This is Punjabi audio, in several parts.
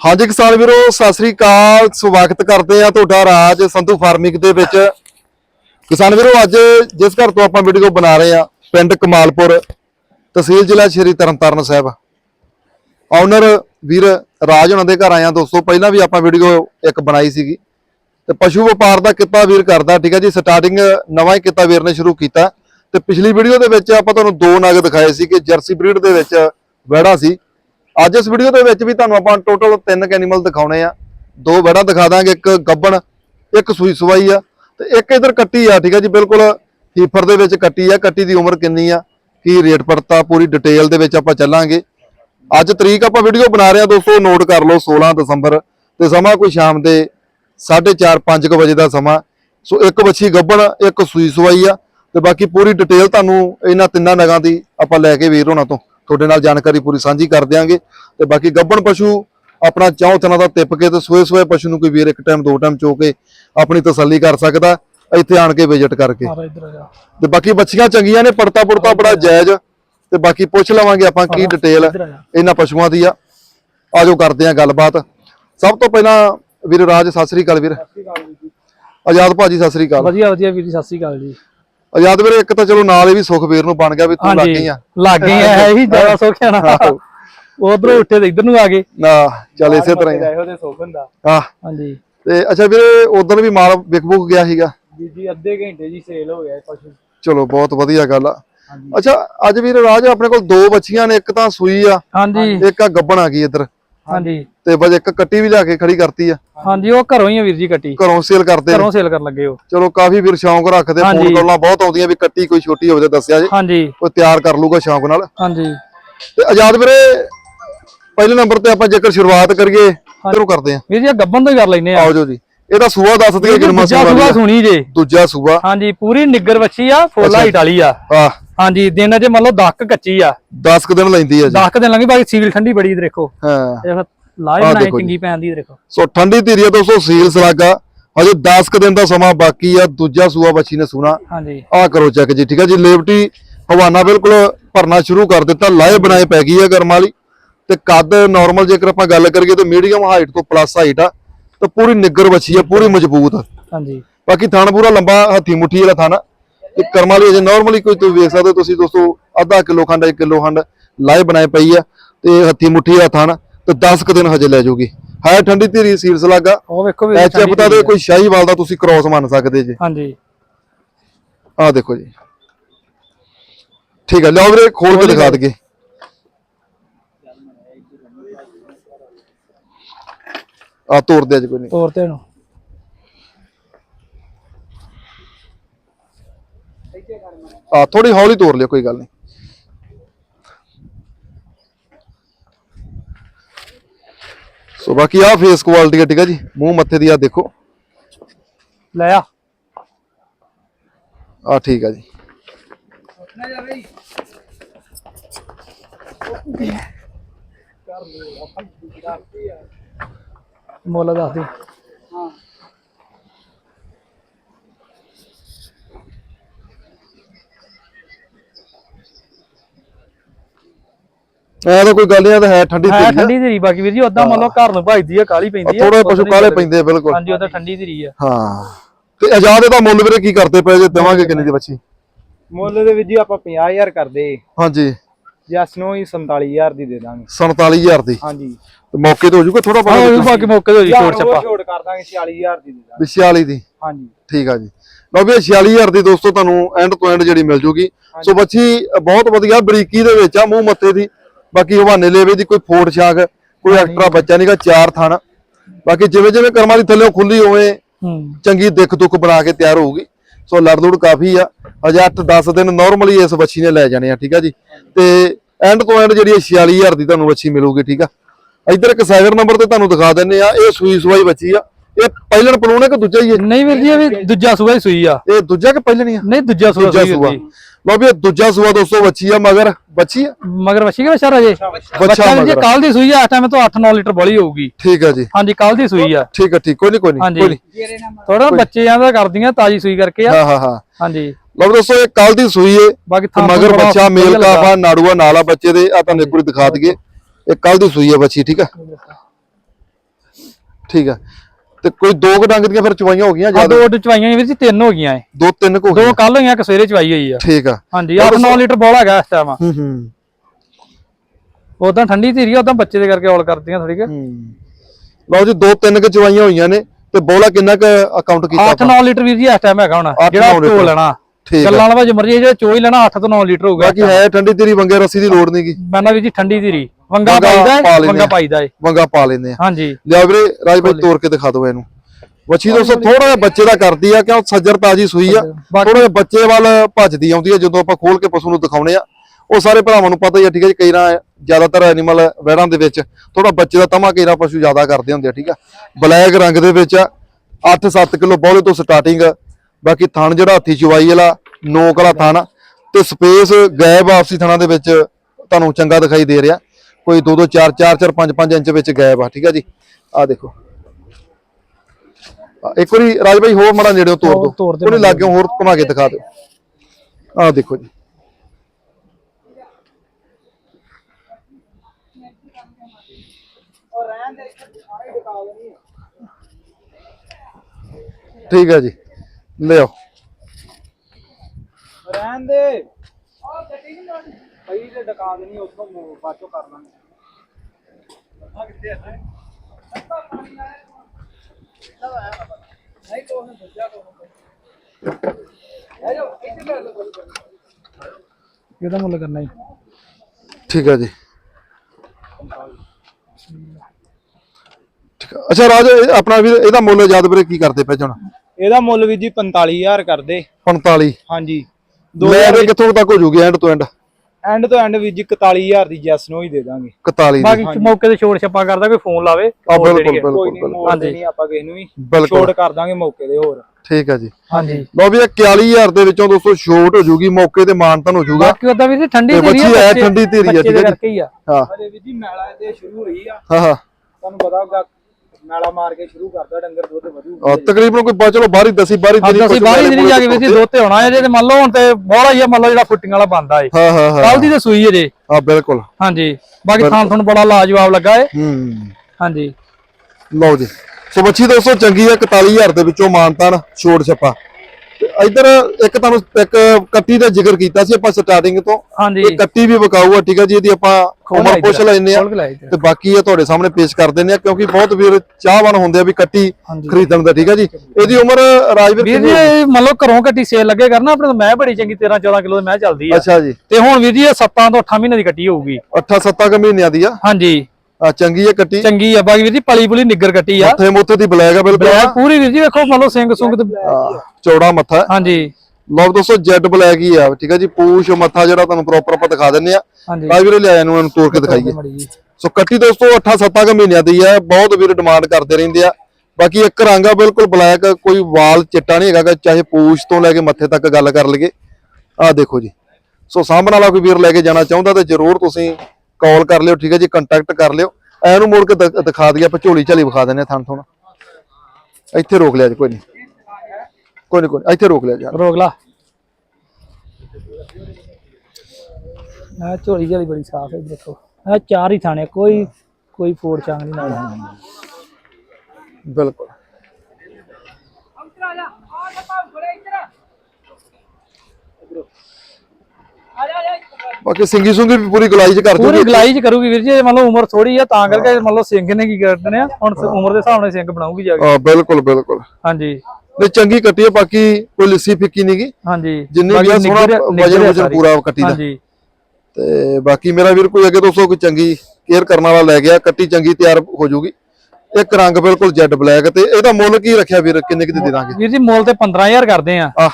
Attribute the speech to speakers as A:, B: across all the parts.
A: ਹਾਂਜੀ ਕਿਸਾਨ ਵੀਰੋ, ਸਤਿ ਸ੍ਰੀ ਅਕਾਲ। ਸਵਾਗਤ ਕਰਦੇ ਆ ਤੁਹਾਡਾ ਰਾਜ ਸੰਧੂ ਫਾਰਮਿੰਗ ਦੇ ਵਿੱਚ। ਕਿਸਾਨ ਵੀਰੋ, ਅੱਜ ਜਿਸ ਘਰ ਤੋਂ ਆਪਾਂ ਵੀਡੀਓ ਬਣਾ ਰਹੇ ਆ ਪਿੰਡ ਕਮਾਲਪੁਰ, ਤਹਿਸੀਲ ਜ਼ਿਲ੍ਹਾ ਸ਼੍ਰੀ ਤਰਨਤਾਰਨ ਸਾਹਿਬ। ਆਨਰ ਵੀਰ ਰਾਜ ਉਹਨਾਂ ਦੇ ਘਰ ਆਇਆ ਦੋਸਤੋ, ਪਹਿਲਾਂ ਵੀ ਆਪਾਂ ਵੀਡੀਓ ਇੱਕ ਬਣਾਈ ਸੀਗੀ। ਤੇ ਪਸ਼ੂ ਵਪਾਰ ਦਾ ਕਿੱਤਾ ਵੀਰ ਕਰਦਾ, ਠੀਕ ਹੈ ਜੀ? ਸਟਾਰਟਿੰਗ ਨਵਾਂ ਹੀ ਕਿੱਤਾ ਵੀਰ ਨੇ ਸ਼ੁਰੂ ਕੀਤਾ। ਤੇ ਪਿਛਲੀ ਵੀਡੀਓ ਦੇ ਵਿੱਚ ਆਪਾਂ ਤੁਹਾਨੂੰ ਦੋ ਨਗ ਦਿਖਾਏ ਸੀ ਕਿ ਜਰਸੀ ਬਰੀਡ ਦੇ ਵਿੱਚ ਵੜਾ ਸੀ। ਅੱਜ ਇਸ ਵੀਡੀਓ ਦੇ ਵਿੱਚ ਵੀ ਤੁਹਾਨੂੰ ਆਪਾਂ ਟੋਟਲ ਤਿੰਨ ਐਨੀਮਲ ਦਿਖਾਉਣੇ ਆ। ਦੋ ਵੜਾ ਦਿਖਾ ਦਾਂਗੇ, ਇੱਕ ਗੱਬਣ, ਇੱਕ ਸੂਈ ਸਵਾਈ ਆ। ਤੇ ਇੱਕ ਇਧਰ ਕੱਟੀ ਆ, ਠੀਕ ਹੈ ਜੀ, ਬਿਲਕੁਲ ਹੀਫਰ ਦੇ ਵਿੱਚ ਕੱਟੀ ਆ। ਕੱਟੀ ਦੀ ਉਮਰ ਕਿੰਨੀ ਆ, ਕੀ ਰੇਟ ਪੜਤਾ, ਪੂਰੀ ਡਿਟੇਲ ਦੇ ਵਿੱਚ ਆਪਾਂ ਚੱਲਾਂਗੇ। ਅੱਜ ਤਰੀਕ ਆਪਾਂ ਵੀਡੀਓ ਬਣਾ ਰਹੇ ਆ, ਦੋਸਤੋ ਨੋਟ ਕਰ ਲਓ 16 ਦਸੰਬਰ ਤੇ ਸਮਾਂ ਕੋਈ ਸ਼ਾਮ ਦੇ 4:30 5 ਵਜੇ ਦਾ ਸਮਾਂ। ਸੋ ਇੱਕ ਵੱਛੀ ਗੱਬਣ, ਇੱਕ ਸੂਈ ਸਵਾਈ ਆ। ਤੇ ਬਾਕੀ ਪੂਰੀ ਡਿਟੇਲ ਤੁਹਾਨੂੰ ਇਹਨਾਂ ਤਿੰਨਾਂ ਨਗਾਂ ਦੀ ਆਪਾਂ ਲੈ ਕੇ ਵੀਰ ਹੋਣਾ ਤੋਂ। ਤੁਹਾਡੇ ਨਾਲ ਜਾਣਕਾਰੀ ਪੂਰੀ ਸਾਂਝੀ ਕਰ ਦਿਆਂਗੇ। ਤੇ ਬਾਕੀ ਗੱਬਣ ਪਸ਼ੂ ਆਪਣਾ ਚੌਂ ਥਣਾ ਦਾ ਤਿੱਪ ਕੇ ਤੇ ਸੋਏ ਸੋਏ ਪਸ਼ੂ ਨੂੰ ਕੋਈ ਵੀਰ ਇੱਕ ਟਾਈਮ ਦੋ ਟਾਈਮ ਚੋ ਕੇ ਆਪਣੀ ਤਸੱਲੀ ਕਰ ਸਕਦਾ ਇੱਥੇ ਆਣ ਕੇ ਵਿਜ਼ਿਟ ਕਰਕੇ। ਤੇ ਬਾਕੀ ਬੱਚੀਆਂ ਚੰਗੀਆਂ ਨੇ ਪੜਤਾ ਪੁੜਤਾ ਬੜਾ ਜਾਇਜ਼। ਤੇ ਬਾਕੀ ਪੁੱਛ ਲਵਾਂਗੇ ਆਪਾਂ ਕੀ ਡਿਟੇਲ। ਇਹਨਾਂ ਪਸ਼ੂਆਂ ਦੀ ਆ। ਆਜੋ ਕਰਦੇ ਆ ਗੱਲਬਾਤ। ਸਭ ਤੋਂ ਪਹਿਲਾਂ ਵੀਰ ਰਾਜ ਸਤਿ ਸ੍ਰੀ ਅਕਾਲ ਵੀਰ। ਆਜ਼ਾਦ ਭਾਜੀ ਸਤਿ ਸ੍ਰੀ ਅਕਾਲ।
B: ਵਧੀਆ ਵਧੀਆ ਵੀਰ ਜੀ ਸਤਿ ਸ਼੍ਰੀ ਅਕਾਲ ਜੀ।
A: ਆਜ਼ਾਦ ਵੀਰ ਇੱਕ ਤਾਂ ਚਲੋ ਨਾਲ ਇਹ ਵੀ ਸੁਖਵੀਰ ਨੂੰ ਬਣ ਗਿਆ ਵੀ ਤੂੰ ਲੱਗ ਗਈ ਆ।
B: ਲੱਗ ਆ ਹੈ ਹੀ। ਜ਼ਿਆਦਾ ਸੌਖਿਆ ਨਾ।
A: ਆਹੋ।
B: ਉਧਰੋਂ ਉੱਠੇ ਤੇ ਇੱਧਰ ਨੂੰ ਆ ਗਏ।
A: ਨਾ ਚੱਲ ਇਸੇ ਤਰ੍ਹਾਂ ਹੀ।
B: ਇਹੋ ਦੇ ਸੁੱਖ ਹੁੰਦਾ।
A: ਹਾਂ।
B: ਹਾਂਜੀ।
A: ਤੇ ਅੱਛਾ ਵੀਰੇ ਉਦੋਂ ਵੀ ਮਾਲ ਵਿਕ ਬੁਕ ਗਿਆ ਸੀਗਾ?
B: ਜੀ ਜੀ ਅੱਧੇ ਘੰਟੇ ਜੀ ਸੇਲ ਹੋ ਗਿਆ ਪਸ਼ੂ।
A: ਚਲੋ ਬਹੁਤ ਵਧੀਆ ਗੱਲ ਆ। ਅੱਛਾ ਅੱਜ ਵੀਰ ਰਾਜ ਆਪਣੇ ਕੋਲ ਦੋ ਬੱਚੀਆਂ ਨੇ ਇੱਕ ਤਾਂ ਸੂਈ ਆ
B: ਹਾਂਜੀ।
A: ਇੱਕ ਆ ਗੱਬਣ ਆ ਗਈ ਇੱਧਰ।
B: ਹਾਂਜੀ।
A: ਤੇ ਬਸ ਇੱਕ ਕੱਟੀ ਵੀ ਲਿਆ ਕੇ ਖੜੀ ਕਰਤੀ ਆ।
B: ਹਾਂਜੀ ਉਹ ਘਰੋਂ ਹੀ ਆ ਵੀਰ ਜੀ ਕੱਟੀ।
A: ਘਰੋਂ ਸੇਲ ਕਰਦੇ
B: ਘਰੋਂ ਸੇਲ ਕਰਨ ਲੱਗੇ ਉਹ।
A: ਚਲੋ ਕਾਫੀ ਵੀਰ ਸ਼ੌਂਕ ਰੱਖਦੇ ਫੋਨ। ਕਾਲਾਂ ਬਹੁਤ ਆਉਂਦੀਆਂ ਵੀ ਕੱਟੀ ਕੋਈ ਛੋਟੀ ਹੋਵੇ ਤਾਂ ਦੱਸਿਆ ਜੇ।
B: ਹਾਂਜੀ।
A: ਕੋਈ ਤਿਆਰ ਕਰ ਲੂਗਾ ਸ਼ੌਂਕ ਨਾਲ।
B: ਹਾਂਜੀ।
A: ਤੇ ਆਜ਼ਾਦ ਵੀਰੇ ਪਹਿਲੇ ਨੰਬਰ ਤੇ ਆਪਾਂ ਜੇਕਰ ਸ਼ੁਰੂਆਤ ਕਰੀਏ ਕਿਹੜੋਂ ਕਰਦੇ ਆ
B: ਵੀਰ ਜੀ ਗੱਬਨ ਤੋਂ ਹੀ ਕਰ ਲੈਨੇ ਆ।
A: ਆਓ ਜੋ ਜੀ। ਇਹਦਾ ਸੂਆ ਦੱਸ ਦਈਏ ਕਿੰਨਾ
B: ਦੂਜਾ
A: ਸੂਆ
B: ਸੂਆ। ਸੁਣੀ ਜੇ।
A: ਦੂਜਾ ਸੂਆ।
B: ਹਾਂਜੀ ਪੂਰੀ ਨਿੱਗਰ ਵੱਛੀ ਆ ਫੁੱਲ ਹਾਈਟ ਵਾਲੀ ਆ।
A: ਆ
B: ਹਾਂਜੀ ਦਿਨ ਅਜੇ ਮੰਨ ਲਓ 10 ਕੱਚੀ ਆ।
A: 10 ਕੁ ਦਿਨ ਲੈਂਦੀ ਆ ਜੀ।
B: 10 ਦਿਨ ਲੰਘੀ ਬਾਕੀ ਸੀਲ ਠੰਡੀ ਬੜੀ ਦੇਖੋ।
A: ਹਾਂ।
B: ਲਾਏ
A: ਆਹ
B: ਬਣਾਏ
A: ਦੇਖੋ
B: ਚੰਗੀ
A: ਸੋ ਠੰਡੀ ਧੀਰੀ ਆ ਦੋਸਤੋ ਸੀਲ ਸਲਾਗਾ ਹਜੇ 10 ਕੁ ਦਿਨ ਦਾ ਸਮਾਂ ਬਾਕੀ ਆ ਦੂਜਾ ਸੂਆ ਬੱਚੀ ਨੇ ਸੂਣਾ।
B: ਹਾਂਜੀ।
A: ਆ ਕਰੋ ਚੈੱਕ ਜੀ ਠੀਕ ਆ ਜੀ। ਲੇਵਟੀ ਹਵਾਨਾ ਬਿਲਕੁਲ ਭਰਨਾ ਸ਼ੁਰੂ ਕਰ ਦਿੱਤਾ। ਲਾਏ ਬਣਾਏ ਪੈ ਗਈ ਆ ਗਰਮ ਵਾਲੀ। ਤੇ ਕੱਦ ਨਾਰਮਲ ਜੇਕਰ ਆਪਾਂ ਗੱਲ ਕਰੀਏ ਤੇ ਮੀਡੀਅਮ ਹਾਈਟ ਤੋਂ ਪਲੱਸ ਹਾਈਟ ਆ। ਤੇ ਪੂਰੀ ਨਿੱਗਰ ਬੱਚੀ ਆ ਪੂਰੀ ਮਜ਼ਬੂਤ।
B: ਹਾਂਜੀ।
A: ਬਾਕੀ ਥਣ ਪੂਰਾ ਲੰਬਾ ਹੱਥੀ ਮੁੱਠੀ ਵਾਲਾ ਥਣ ਤੇ ਕਰਮ ਵਾਲੀ ਅਜੇ ਨਾਰਮਲੀ ਕੋਈ ਤੁਸੀਂ ਵੇਖ ਸਕਦੇ ਹੋ ਤੁਸੀਂ ਦੋਸਤੋ ਅੱਧਾ ਕਿਲੋ ਖੰਡ 1 ਕਿਲੋ ਖੰਡ ਲਾਏ ਬਣਾਏ ਪਈ ਆ ਤੇ ਹੱਥੀ ਮੁੱਠੀ ਆ ਥਣ ਤੇ 10 ਕੁ ਦਿਨ ਹਜੇ ਲੈ ਜਾਊਗੀ ਹੈ ਠੰਡੀ ਧੀਰੀ ਸੀਰਸ ਲੱਗਾ
B: ਉਹ ਵੇਖੋ ਵੀ
A: ਐਚ ਐਫ ਦਾ ਕੋਈ ਸ਼ਾਹੀਵਾਲ ਦਾ ਤੁਸੀਂ ਕ੍ਰੋਸ ਮੰਨ ਸਕਦੇ ਜੀ।
B: ਹਾਂਜੀ।
A: ਆਹ ਦੇਖੋ ਜੀ। ਠੀਕ ਹੈ ਲਓ ਵੀਰੇ ਖੋਲ ਕੇ ਦਿਖਾ ਦਈਏ। ਆ ਤੋੜ ਦੇ ਅੱਜ ਕੋਈ ਨਹੀਂ
B: ਤੋਰ ਤੇ ਨੂੰ
A: ਆ ਥੋੜੀ ਹੌਲੀ ਤੋੜ ਲਿਓ ਕੋਈ ਗੱਲ ਨਹੀਂ। ਸੋ ਬਾਕੀ ਆ ਫੇਸ ਕੁਆਲਿਟੀ ਹੈ ਠੀਕ ਹੈ ਜੀ? ਮੂੰਹ ਮੱਥੇ ਦੀ ਆ ਦੇਖੋ।
B: ਲੈ ਆ।
A: ਆ ਠੀਕ ਹੈ ਜੀ।
B: ਮੁੱਲ ਦੱਸ ਦੇ।
A: ਐ ਤਾਂ ਕੋਈ ਗੱਲ ਨਹੀਂ ਆ ਤਾਂ ਹੈ ਠੰਡੀ
B: ਹੈ
A: ਧੀਰੀ
B: ਠੰਡੀ ਧੀਰੀ ਬਾਕੀ ਵੀਰ ਜੀ ਉਦਾਂ ਮੰਨ ਲਓ ਘਰ ਨੂੰ ਭਜਦੀ ਆ ਕਾਲੀ ਪੈਂਦੀ ਆ
A: ਥੋੜੇ ਪਸ਼ੂ ਕਾਲੇ ਪੈਂਦੇ ਆ ਬਿਲਕੁਲ।
B: ਹਾਂਜੀ ਉਦਾਂ ਠੰਡੀ ਧੀਰੀ ਆ।
A: ਹਾਂ। ਤੇ ਆਜ਼ਾਦ ਇਹਦਾ ਮੁੱਲ ਵੀਰੇ ਕੀ ਕਰਦੇ ਪਏ ਜੇ ਦੇਵਾਂਗੇ ਕਿੰਨੇ ਦੀ ਬੱਚੀ?
C: ਮੁੱਲ ਦੇ ਵਿੱਚ ਜੀ ਆਪਾਂ 50000 ਕਰਦੇ।
A: ਹਾਂਜੀ।
C: ਜਸ ਨੂੰ ਹੀ 47000 ਦੀ ਦੇ ਦਾਂਗੇ।
A: 47000 ਦੀ?
C: ਹਾਂਜੀ।
A: ਤੇ ਮੌਕੇ ਤੇ ਹੋ ਜਾਊਗਾ ਥੋੜਾ
B: ਹਾਂ ਉਹ
A: ਬੜਾ
B: ਬਾਕੀ ਮੌਕੇ ਤੇ ਹੋ ਜੀ ਛੋਟ ਛੱਪਾ।
C: ਛੋਟ ਕਰ ਦਾਂਗੇ 46000 ਦੀ ਦੇ ਦਾਂਗੇ।
A: 46 ਦੀ?
C: ਹਾਂਜੀ।
A: ਠੀਕ ਆ ਜੀ। ਲਓ ਵੀ ਇਹ 46000 ਦੀ ਦੋਸਤੋ ਤੁਹਾਨੂੰ ਐਂਡ ਤੋਂ ਐਂਡ ਜਿਹੜੀ ਮਿਲ ਜੂਗੀ। ਸੋ ਬੱਚੀ ਬਹੁਤ ਵਧੀਆ ਬਰੀਕੀ ਦੇ ਵਿੱਚ ਆ ਮੂੰਹ ਮੱਥੇ ਦੀ। ਬਾਕੀ ਹਵਾਨੇ ਲੇਵੇ ਦੀ ਕੋਈ ਫੋੜ ਛਾਗ ਕੋਈ ਐਕਸਟਰਾ ਬੱਚਾ ਨਹੀਂਗਾ ਚਾਰ ਥਣ। ਬਾਕੀ ਜਿਵੇਂ ਜਿਵੇਂ ਕਰਮਾਂ ਦੀ ਥੱਲੇ ਖੁੱਲੀ ਹੋਵੇ ਚੰਗੀ ਦਿੱਖ ਦੁੱਖ ਬਣਾ ਕੇ ਤਿਆਰ ਹੋਊਗੀ। ਸੋ ਲੜ ਲੁੜ ਕਾਫੀ ਆ। ਅਜੇ 8-10 ਦਿਨ ਨਾਰਮਲੀ ਇਸ ਬੱਚੀ ਨੇ ਲੈ ਜਾਣੇ ਆ ਠੀਕ ਆ ਜੀ? ਤੇ ਐਂਡ ਤੋਂ ਐਂਡ ਜਿਹੜੀ ਇਹ 46000 ਦੀ ਤੁਹਾਨੂੰ ਬੱਚੀ ਮਿਲੂਗੀ ਠੀਕ ਆ? ਇੱਧਰ ਇੱਕ ਸਾਈਬਰ ਨੰਬਰ ਤੇ ਤੁਹਾਨੂੰ ਦਿਖਾ ਦਿੰਨੇ ਆ ਇਹ ਸੂਈ ਸਵਾਈ ਬੱਚੀ ਆ। ਇਹ ਪਹਿਲਣ ਪਲੂਣ ਹੈ ਕਿ ਦੂਜਾ ਹੀ ਹੈ?
B: ਨਹੀਂ ਵੀਰ ਜੀ ਇਹ ਵੀ ਦੂਜਾ ਸੂਆ ਹੀ ਸੂਈ ਆ।
A: ਇਹ ਦੂਜਾ ਕਿ ਪਹਿਲਣ ਹੀ ਆ?
B: ਨਹੀਂ ਦੂਜਾ ਸੂਆ
A: ਦੂਜਾ
B: ਸੂਈ
A: ਸੂਆ।
B: ਜੀ।
A: ਲਓ ਵੀ ਇਹ ਦੂਜਾ ਸੂਆ ਦੋਸਤੋ ਬੱਚੀ ਆ ਮਗਰ। ਬੱਚੀ ਆ?
B: ਮਗਰ ਵਛੀ ਕੇ ਸ਼ਰ ਅਜੇ ਬੱਚਾ ਵੀਰ ਜੀ
A: ਮਗਰ।
B: ਕੱਲ ਦੀ ਸੂਈ ਆ ਇਸ ਟਾਈਮ ਤੋਂ 8-9 ਲੀਟਰ ਬੋਲੀ ਹੋਊਗੀ।
A: ਠੀਕ ਆ ਜੀ।
B: ਹਾਂਜੀ ਕੱਲ ਦੀ ਸੂਈ ਆ।
A: ਠੀਕ ਆ ਠੀਕ। ਕੋਈ ਨਹੀਂ ਕੋਈ ਨਹੀਂ
B: ਹਾਂਜੀ।
A: ਕੋਈ ਨਹੀਂ
B: ਥੋੜਾ ਬੱਚੇ ਆਂ ਦਾ ਕਰਦੀਆਂ ਤਾਜੀ ਸੂਈ ਕਰਕੇ ਆ।
A: ਹਾਂ ਹਾਂ ਹਾਂ।
B: ਹਾਂਜੀ।
A: ਲਓ ਵੀ ਦੋਸਤੋ ਇਹ ਕੱਲ ਦੀ ਸੂਈ ਏ।
B: ਬਾਕੀ
A: ਤੇ
B: ਥਾਂ
A: ਮਗਰ
B: ਬੜਾ
A: ਬੱਚਾ ਮੇਲ
B: ਵਧੀਆ ਲੱਗਾ।
A: ਕਾਫਾ ਨਾੜੂਆ ਨਾਲਾ ਬੱਚੇ ਦੇ। ਆ ਤੁਹਾਨੂੰ ਇੱਕ ਵਾਰੀ ਦਿਖਾ ਦਈਏ। ਇਹ ਕੱਲ ਦੀ ਸੂਈ ਹੈ ਬੱਚੀ ਠੀਕ ਆ? ਠੀਕ ਆ। ਤੇ ਕੋਈ ਦੋ ਕੁ ਡੰਗ ਦੀਆਂ ਫਿਰ ਚਵਾਈਆਂ ਹੋ ਗਈਆਂ
B: ਆ ਦੋ ਚਵਾਈਆਂ ਵੀਰ ਜੀ ਤਿੰਨ ਹੋ ਗਈਆਂ ਏ
A: ਦੋ ਤਿੰਨ ਕੁ
B: ਦੋ ਕੱਲ ਹੋਈਆਂ ਸਵੇਰੇ ਚਵਾਈ ਹੋਈ ਆ।
A: ਠੀਕ ਆ।
B: ਹਾਂਜੀ 8-9 ਲੀਟਰ ਬੋਲ ਹੈਗਾ ਇਸ ਟਾਈਮ
A: ਹੂੰ ਹੂੰ।
B: ਉਦਾਂ ਠੰਡੀ ਧੀਰੀ ਉਦਾਂ ਬੱਚੇ ਦੇ ਕਰਕੇ ਔਲ ਕਰਦੀਆਂ ਥੋੜੀ ਕਿ।
A: ਹੂੰ। ਲਓ ਜੀ ਦੋ ਤਿੰਨ ਕੁ ਚਵਾਈਆਂ ਹੋਈਆਂ ਨੇ ਤੇ ਬੋਲਾ ਕਿੰਨਾ ਕੁ ਅਕਾਊਂਟ ਕੀਤਾ
B: 8-9 ਲੀਟਰ ਵੀਰ ਜੀ ਇਸ ਟਾਈਮ ਹੈਗਾ ਹੁਣ ਜਿਹੜਾ
A: ਨੌ।
B: ਚੋ ਲੈਣਾ। ਗੱਲਾਂ ਵਾਲਾ ਜੇ ਮਰਜ਼ੀ ਜੇ ਚੋ ਹੀ ਲੈਣਾ 8 ਤੋਂ 9 ਲੀਟਰ ਹੋਊਗਾ।
A: ਬਾਕੀ ਹੈ ਠੰਡੀ ਤੇਰੀ ਵੰਗੇ ਰੱਸੀ ਦੀ ਲੋੜ ਨਹੀਂਗੀ
B: ਮੈਨਾਂ ਵੀਰ ਜੀ ਠੰਡੀ ਧੀਰੀ। ਵੰਗਾ ਪਾਈਦਾ ਵੰਗਾ। ਪਾਈਦਾ ਏ
A: ਵੰਗਾ ਪਾ ਲੈਂਦੇ ਆ।
B: ਹਾਂਜੀ।
A: ਲਿਆ ਵੀਰੇ ਰਾਜ ਭਾਈ ਤੋੜ ਕੇ ਦਿਖਾ ਦਿਓ ਇਹਨੂੰ। ਬੱਚੀ ਦੋਸਤੋ ਥੋੜਾ ਜਿਹਾ ਬੱਚੇ ਦਾ ਕਰਦੀ ਆ ਕਿਉਂ? ਸੱਜਰ ਤਾਜੀ ਸੂਈ ਆ। ਥੋੜਾ ਜਿਹਾ ਬੱਚੇ ਵੱਲ ਭੱਜਦੀ ਆਉਂਦੀ ਆ ਜਦੋਂ ਆਪਾਂ ਖੋਲ ਕੇ ਪਸ਼ੂ ਨੂੰ ਦਿਖਾਉਣੇ ਆ। ਉਹ ਸਾਰੇ ਭਰਾਵਾਂ ਨੂੰ ਪਤਾ ਹੀ ਆ ਠੀਕ ਹੈ ਜੀ ਕਈ ਨਾ ਜ਼ਿਆਦਾਤਰ ਐਨੀਮਲ ਵੈੜਾਂ ਦੇ ਵਿੱਚ ਥੋੜਾ ਬੱਚੇ ਦਾ ਤਮਾ ਕਈ ਨਾ ਪਸ਼ੂ ਜ਼ਿਆਦਾ ਕਰਦੇ ਹੁੰਦੇ ਆ ਠੀਕ ਆ। ਬਲੈਕ ਰੰਗ ਦੇ ਵਿੱਚ 8-7 ਕਿਲੋ ਬੋਲੇ ਤੋਂ ਸਟਾਰਟਿੰਗ ਬਾਕੀ ਥਣ ਜਿਹੜਾ ਹੱਥੀ ਚਵਾਈ ਵਾਲਾ ਨੋਕ ਵਾਲਾ ਥਣ ਤੇ ਸਪੇਸ ਗੈਪ ਆਪਸੀ ਥਣਾਂ ਦੇ ਵਿੱਚ ਤੁਹਾਨੂੰ ਚੰਗਾ ਦਿਖਾਈ ਦੇ ਰਿਹਾ। ਕੋਈ 2-2 4-4 4 5-5 ਇੰਚ ਵਿੱਚ ਗੈਪ ਆ ਠੀਕ ਆ ਜੀ? ਆ ਦੇਖੋ। ਇੱਕ ਵਾਰੀ ਰਾਜ ਭਾਈ ਹੋਰ ਮੜਾ ਨੇੜਿਓਂ ਤੋੜ ਦਿਓ। ਉਹਨੇ ਲਾਗਿਓਂ ਹੋਰ ਘੁਮਾ ਕੇ ਦਿਖਾ ਦਿਓ। ਆ ਦੇਖੋ ਜੀ। ਠੀਕ ਹੈ ਜੀ। ਲਿਓ
C: ਰਹਿਣ ਦੇ। ਪਈ ਤੇ ਡਕਾ ਦੇਣੀ ਉਤੋਂ ਬਾਚੋ ਕਰ ਲਾਂਗੇ। ਆ ਕਿੱਥੇ ਹੈ
B: ਇਹਦਾ ਮੁੱਲ ਕਰਨਾ ਹੀ
A: ਠੀਕ ਹੈ ਜੀ। ਠੀਕ ਹੈ ਅੱਛਾ ਰਾਜ ਇਹ ਆਪਣਾ ਵੀ ਇਹਦਾ ਮੁੱਲ ਯਾਦ ਵੀਰੇ ਕੀ ਕਰਦੇ ਪਏ ਹੁਣ?
C: ਇਹਦਾ ਮੁੱਲ ਵੀ ਜੀ 45000 ਕਰਦੇ।
A: 45
C: ਹਾਂਜੀ।
A: ਲੈ ਦੇ ਕਿੱਥੋਂ ਤੱਕ ਹੋ ਜੂਗੀ ਐਂਡ ਤੋਂ ਐਂਡ
C: ਐਂਡ ਤੋਂ ਐਂਡ ਵੀ ਜੀ 41000 ਦੀ ਜੈਸ ਨੂੰ ਹੀ ਦੇ ਦਾਂਗੇ।
A: 41 ਦੀ।
B: ਬਾਕੀ ਮੌਕੇ ਤੇ ਛੋੜ ਛੱਪਾ ਕਰਦਾ ਕੋਈ ਫੋਨ ਲਾਵੇ
A: ਆ ਬਿਲਕੁਲ
C: ਨਹੀਂ ਆਪਾਂ ਕਿਸੇ ਨੂੰ ਵੀ। ਛੋੜ ਕਰ ਦਾਂਗੇ ਮੌਕੇ ਦੇ ਹੋਰ।
A: ਠੀਕ ਹੈ ਜੀ।
B: ਹਾਂਜੀ।
A: ਲਓ ਵੀ ਇਹ 41000 ਦੇ ਵਿੱਚੋਂ ਦੋਸਤੋ ਛੋਟ ਹੋ ਜੂਗੀ ਮੌਕੇ ਤੇ ਮਾਨਤਨ ਹੋ ਜੂਗਾ।
B: ਬਾਕੀ ਉਦਾਂ ਜੀ ਠੰਡੀ
A: ਤੇ
B: ਧੀਰੀ
A: ਬੱਚੀ ਹੈ,
B: ਬੱਚੇ-
A: ਠੰਡੀ ਧੀਰੀ ਹੈ, ਠੀਕ ਹੈ
B: ਹੀ ਆ।
A: ਹਾਂ।
C: ਅਜੇ ਵੀ ਜੀ ਮੈਲਾ ਇਹਦੇ ਸ਼ੁਰੂ ਹੋਈ ਆ।
A: ਹਾਂ ਹਾਂ।
C: ਤੁਹਾਨੂੰ ਪਤਾ ਹੋਗਾ ਮੈਲਾ ਮਾਰ ਕੇ ਸ਼ੁਰੂ ਕਰਦਾ ਡੰਗਰ ਦੁੱਧ ਵਧੂ
A: ਆ, ਤਕਰੀਬਨ ਕੋਈ ਬਾ ਚਲੋ ਬਾਹਰੀ ਦਸੀ ਬਾਹਰੀ
B: ਅੱਜ
A: ਦਿਨੀ
B: ਅਸੀਂ ਬਾਹਰੀ ਦਿਨ ਜਾ ਕੇ ਦੁੱਧ ਤੇ ਆਉਣਾ ਹੈ ਜੇ ਤੇ ਮੰਨ ਲਓ ਹੁਣ ਤੇ ਬੋਲਾ ਹੀ ਆ ਮੰਨ ਲਓ ਜਿਹੜਾ ਫੁੱਟਿੰਗ ਵਾਲਾ ਬੰਦਾ ਏ।
A: ਹਾਂ ਹਾਂ ਹਾਂ
B: ਕੱਲ ਦੀ ਤੇ ਸੂਈ ਹੈ ਜੇ।
A: ਹਾਂ ਬਿਲਕੁਲ।
B: ਹਾਂਜੀ। ਬਾਕੀ ਥਾਂ ਤੁਹਾਨੂੰ ਬੜਾ ਲਾਜਵਾਬ ਲੱਗਾ ਏ।
A: ਹੂੰ।
B: ਹਾਂਜੀ।
A: ਲਓ ਜੀ। ਸੋ ਬੱਚੀ ਦੋਸਤੋ ਚੰਗੀ ਹੈ 41000 ਦੇ ਵਿੱਚੋਂ ਮਾਨਤਾਨ ਛੋੜ ਛੱਪਾ। ਇਧਰ ਇੱਕ ਤੁਹਾਨੂੰ ਇੱਕ ਕੱਟੀ ਦਾ ਜ਼ਿਕਰ ਕੀਤਾ ਸੀ ਆਪਾਂ ਸਟਾਰਟਿੰਗ ਤੋਂ।
B: ਹਾਂਜੀ।
A: ਇਹ ਕੱਟੀ ਵੀ ਵਿਕਾਊ ਆ ਠੀਕ ਹੈ ਜੀ ਇਹਦੀ ਆਪਾਂ ਉਮਰ ਪੁੱਛ ਲੈਨੇ ਆ।
B: ਤੇ।
A: ਬਾਕੀ ਇਹ ਤੁਹਾਡੇ ਸਾਹਮਣੇ ਪੇਸ਼ ਕਰ ਦਿੰਦੇ ਆ ਕਿਉਂਕਿ ਬਹੁਤ ਵੀਰ ਚਾਹਵਾਨ ਹੁੰਦੇ ਆ ਵੀ ਕੱਟੀ। ਖਰੀਦਣ ਦਾ ਠੀਕ ਹੈ ਜੀ। ਇਹਦੀ ਉਮਰ ਰਾਜਵੀਰ
B: ਵੀਰ ਜੀ ਮੰਨ ਲਓ ਘਰੋਂ ਕੱਟੀ ਸੇਲ ਲੱਗੇ ਕਰਨਾ ਆਪਣੇ ਤੋਂ ਮੈਂ ਬੜੀ ਚੰਗੀ 13 14 ਕਿਲੋ ਦੀ ਮੈਂ ਚੱਲਦੀ ਆ।
A: ਅੱਛਾ ਜੀ।
B: ਤੇ ਹੁਣ ਵੀਰ ਜੀ ਇਹ 7 ਤੋਂ 8 ਮਹੀਨੇ ਦੀ ਕੱਟੀ ਹੋਊਗੀ।
A: 8 7 ਕ ਮਹੀਨਿਆਂ ਦੀ ਆ।
B: ਹਾਂਜੀ।
A: ਆ ਚੰਗੀ ਹੈ ਕੱਟੀ?
B: ਚੰਗੀ ਆ ਬਾਕੀ ਵੀਰ ਜੀ ਪਲੀ ਪੁਲੀ ਨਿੱਗਰ ਕੱਟੀ ਆ।
A: ਮੱਥੇ ਮੁੱਥੇ ਦੀ ਬਲੈਕ ਆ ਬਿਲਕੁਲ।
B: ਬਲੈਕ ਪੂਰੀ ਵੀਰ ਜੀ ਵੇਖੋ ਮੰਨ ਲਓ ਸਿੰਘ ਸੁੰਗ ਤੇ
A: ਆ, ਚੌੜਾ ਮੱਥਾ। ਹੈ।
B: ਹਾਂਜੀ।
A: ਲਓ ਦੋਸਤੋ ਜੈਡ ਬਲੈਕ ਹੀ ਆ ਠੀਕ ਹੈ ਜੀ? ਪੂਛ ਮੱਥਾ ਜਿਹੜਾ ਤੁਹਾਨੂੰ ਪ੍ਰੋਪਰ ਆਪਾਂ ਦਿਖਾ ਦਿੰਨੇ ਆ।
B: ਹਾਂਜੀ।
A: ਰਾਜਵੀਰ ਲਿਆਇਆ ਨੂੰ ਇਹਨੂੰ ਤੋੜ ਕੇ ਦਿਖਾਈਏ। ਸੋ ਕੱਟੀ ਦੋਸਤੋ 8-7 ਕ ਮਹੀਨਿਆਂ ਦੀ ਹੈ ਬਹੁਤ ਵੀਰ ਡਿਮਾਂਡ ਕਰਦੇ ਰਹਿੰਦੇ ਆ। ਬਾਕੀ ਇੱਕ ਰੰਗ ਆ ਬਿਲਕੁਲ ਬਲੈਕ ਕੋਈ ਵਾਲ ਚਿੱਟਾ ਨਹੀਂ ਹੈਗਾ ਚਾਹੇ ਪੂਛ ਤੋਂ ਲੈ ਕੇ ਮੱਥੇ ਤੱਕ ਗੱਲ ਕਰ ਲਈਏ। ਆਹ ਦੇਖੋ ਜੀ। ਸੋ ਸਾਹਮਣ ਵਾਲਾ ਕੋਈ ਵੀਰ ਲੈ ਕੇ ਜਾਣਾ ਚਾਹੁੰਦਾ ਤੇ ਜਰੂਰ ਤੁਸੀਂ ਕਾਲ ਕਰ ਲਿਓ ਠੀਕ ਹੈ ਜੀ ਕੰਟੈਕਟ ਕਰ ਲਿਓ। ਐਨੂੰ ਮੋੜ ਕੇ ਦਿਖਾ ਦਈਏ ਆਪਾਂ ਝੋਲੀ ਝਾਲੀ ਵਿਖਾ ਦਿੰਨੇ ਆ ਥਣ ਥਣ। ਇੱਥੇ ਰੋਕ ਲਿਆ ਜੀ ਕੋਈ ਨਹੀਂ ਕੋਈ ਨਹੀਂ ਕੋਈ ਨੀ, ਇੱਥੇ ਰੋਕ ਲਿਆ ਜੀ।
B: ਰੋਕ ਲਾ। ਆ ਝੋਲੀ ਝਾਲੀ ਬੜੀ ਸਾਫ਼ ਹੈ ਦੇਖੋ। ਆ ਚਾਰ ਹੀ ਥਾਣੇ ਕੋਈ ਕੋਈ ਫੋੜ ਚਾਂਗ ਨਹੀਂ ਨਾਲ।
A: ਬਿਲਕੁਲ। ਬਾਕੀ ਸਿੰਗੀ ਸੁੰਗੀ ਵੀ ਪੂਰੀ ਗਲਾਈ ਚ ਕਰ
B: ਪੂਰੀ
A: ਦੂਗੀ।
B: ਗਲਾਈ ਚ ਕਰੂਗੀ ਵੀਰ ਜੀ ਮੰਨ ਲਓ ਉਮਰ ਥੋੜੀ ਆ ਤਾਂ ਕਰਕੇ ਮੰਨ ਲਓ ਸਿੰਘ ਨੇ ਕੀ ਕਰ ਆ ਹੁਣ ਉਮਰ ਦੇ ਹਿਸਾਬ ਨਾਲ ਸਿੰਘ ਬਣਾਉਗੀ ਜਾ ਕੇ।
A: ਹਾਂ ਬਿਲਕੁਲ ਬਿਲਕੁਲ।
B: ਹਾਂਜੀ।
A: ਨਹੀਂ ਚੰਗੀ ਕੱਟੀ ਹੈ ਬਾਕੀ ਕੋਈ ਲਿੱਸੀ ਫਿੱਕੀ ਨਹੀਂਗੀ
B: ਹਾਂਜੀ।
A: ਜਿੰਨੀ ਵੀ ਆ ਸੋਹਣਾ ਵਜਨ
B: ਆ
A: ਵਜਨ। ਪੂਰਾ ਕੱਟੀ ਦਾ।
B: ਹਾਂਜੀ।
A: ਤੇ ਬਾਕੀ ਮੇਰਾ ਵੀਰ ਕੋਈ ਅੱਗੇ ਦੋਸਤੋ ਕੋਈ ਚੰਗੀ ਕੇਅਰ ਕਰਨ ਵਾਲਾ ਲੈ ਗਿਆ ਕੱਟੀ ਚੰਗੀ ਤਿਆਰ ਹੋ ਜਾਊਗੀ ਇੱਕ ਰੰਗ ਬਿਲਕੁਲ ਜੈਡ ਬਲੈਕ ਤੇ ਇਹਦਾ ਮੁੱਲ ਕੀ ਰੱਖਿਆ ਵੀਰ? ਕਿੰਨੇ ਕਿਤੇ ਦੇ ਦਾਂਗੇ
B: ਵੀਰ ਜੀ ਮੁੱਲ ਤੇ 15000 ਕਰਦੇ ਆ।
A: ਆਹ।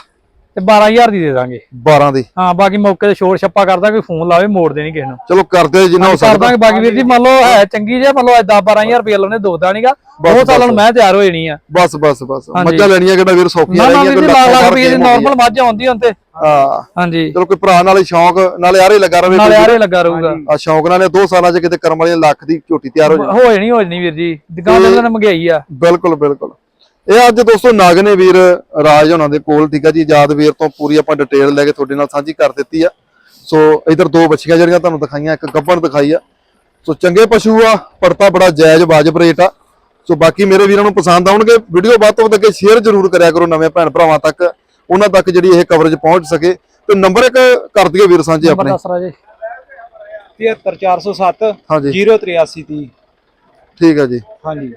B: ਤੇ 12000 ਦੀ ਦੇ ਦਾਂਗੇ।
A: 12 ਦੀ।
B: ਹਾਂ ਬਾਕੀ ਮੌਕੇ ਤੇ ਛੋੜ ਛੱਪਾ ਕਰਦਾ ਕੋਈ ਫੋਨ ਲਾਵੇ ਮੋੜ ਦੇਣੀ ਕਿਸੇ ਨੂੰ।
A: ਚਲੋ ਕਰਦੇ ਜਿੰਨਾ ਹੋ ਸਕਦਾ।
B: ਦਾਂਗੇ ਬਾਕੀ ਵੀਰ ਜੀ ਮੰਨ ਲਓ ਹੈ ਚੰਗੀ ਜੇ ਮੰਨ ਲਓ 10 12000 ਰੁਪਏ ਲਾਉਣੇ ਦੋਦਾ ਨਹੀਂਗਾ ਦੋ ਸਾਲਾਂ ਨੂੰ ਮੈਂ ਤਿਆਰ ਹੋ ਜਾਣੀ ਆ।
A: ਬਸ ਬਸ ਬਸ। ਮੱਝਾਂ ਲੈਣੀਆਂ ਕਿਹੜਾ ਵੀਰ ਸੌਖੀਆਂ
B: ਨਾ ਨਾ
A: ਰਹਿ
B: ਵੀਰ ਜੀ
A: ਗਈਆਂ
B: ਲੱਖ ਲੱਖ ਰੁਪਏ ਦੀ ਨਾਰਮਲ ਮੱਝ ਆਉਂਦੀ ਹੁਣ ਤੇ
A: ਹਾਂ।
B: ਹਾਂਜੀ।
A: ਚਲੋ ਕੋਈ ਭਰਾ ਨਾਲੇ ਸ਼ੌਂਕ ਨਾਲੇ ਆਰੇ ਲੱਗਾ ਰਵੇ
B: ਨਾਲੇ ਆਰੇ ਲੱਗਾ ਰਹੂਗਾ।
A: ਆ ਸ਼ੌਂਕ ਨਾਲੇ ਦੋ ਸਾਲਾਂ ਚ ਕਿਤੇ ਕਰਮ ਵਾਲੀਆਂ ਲੱਖ ਦੀ ਝੋਟੀ ਤਿਆਰ ਹੋ
B: ਜਾਣੀ ਹੋ ਜਾਣੀ ਵੀਰ ਜੀ। ਦੁਕਾਨ ਦੇ ਨਾਲ ਮਹਿੰਗਾਈ ਆ।
A: ਬਿਲਕੁਲ ਬਿਲਕੁਲ। ਇਹ ਅੱਜ ਦੋਸਤੋ ਨਾਗਨੇ ਵੀਰ ਰਾਜ ਹੋਣਾ ਦੇ ਕੋਲ ਠੀਕ ਆ ਜੀ। ਆਜ਼ਾਦ ਵੀਰ ਤੋਂ ਪੂਰੀ ਆਪਾਂ ਡਿਟੇਲ ਲੈ ਕੇ ਤੁਹਾਡੇ ਨਾਲ ਸਾਂਝੀ ਕਰ ਦਿੱਤੀ ਆ। ਸੋ ਇਧਰ ਦੋ ਬੱਚੀਆਂ ਜਿਹੜੀਆਂ ਤੁਹਾਨੂੰ ਦਿਖਾਈਆਂ ਇੱਕ ਗੱਬਣ ਦਿਖਾਈ ਆ। ਸੋ ਚੰਗੇ ਪਸ਼ੂ ਆ ਪੜਤਾ ਬੜਾ ਜਾਇਜ਼ ਵਾਜਬ ਰੇਟ ਆ। ਸੋ ਬਾਕੀ ਮੇਰੇ ਵੀਰਾਂ ਨੂੰ ਪਸੰਦ ਆਉਣਗੇ ਵੀਡੀਓ ਵੱਧ ਤੋਂ ਵੱਧ ਅੱਗੇ ਸ਼ੇਅਰ ਜ਼ਰੂਰ ਕਰਿਆ ਕਰੋ ਨਵੇਂ ਭੈਣ ਭਰਾਵਾਂ ਤੱਕ ਉਹਨਾਂ ਤੱਕ ਜਿਹੜੀ ਇਹ ਕਵਰੇਜ ਪਹੁੰਚ ਸਕੇ। ਤੇ ਨੰਬਰ ਇੱਕ ਕਰ ਦਈਏ ਵੀਰ ਸਾਂਝੇ
B: ਨੰਬਰ
A: ਆਪਣੇ।
B: ਦੱਸ ਰਾਜੇ।
C: 73407
A: ਹਾਂਜੀ।
C: 08330
A: ਠੀਕ ਆ ਜੀ।
C: ਹਾਂਜੀ।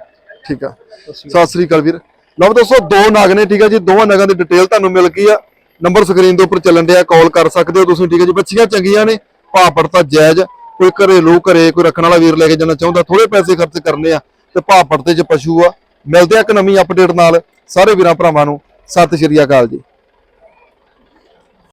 A: ਠੀਕ ਆ। ਸਤਿ ਸ੍ਰੀ ਅਕਾਲ ਵੀਰ। ਲਓ ਦੋਸਤੋ, ਦੋ ਨਗ ਨੇ, ਠੀਕ ਹੈ ਜੀ? ਦੋਵਾਂ ਨਗਾਂ ਦੀ ਡਿਟੇਲ ਤੁਹਾਨੂੰ ਮਿਲ ਗਈ ਆ। ਨੰਬਰ ਸਕਰੀਨ ਦੇ ਉੱਪਰ ਚੱਲਣ ਡਿਆ ਕਾਲ ਕਰ ਸਕਦੇ ਹੋ ਤੁਸੀਂ, ਠੀਕ ਹੈ ਜੀ? ਬੱਚੀਆਂ ਚੰਗੀਆਂ ਨੇ ਭਾਅ ਪੜਤਾ ਜਾਇਜ਼। ਕੋਈ ਘਰੇਲੂ ਘਰੇ ਕੋਈ ਰੱਖਣ ਵਾਲਾ ਵੀਰ ਲੈ ਕੇ ਜਾਣਾ ਚਾਹੁੰਦਾ ਥੋੜੇ ਪੈਸੇ ਖਰਚ ਕਰਨੇ ਆ ਤੇ ਭਾਅ ਪੜਤੇ ਚ ਪਸ਼ੂ ਆ। ਮਿਲਦੇ ਆ ਇੱਕ ਨਵੀਂ ਅਪਡੇਟ ਨਾਲ। ਸਾਰੇ ਵੀਰਾਂ, ਭਰਾਵਾਂ ਨੂੰ, ਸਤਿ ਸ਼੍ਰੀ ਅਕਾਲ ਜੀ।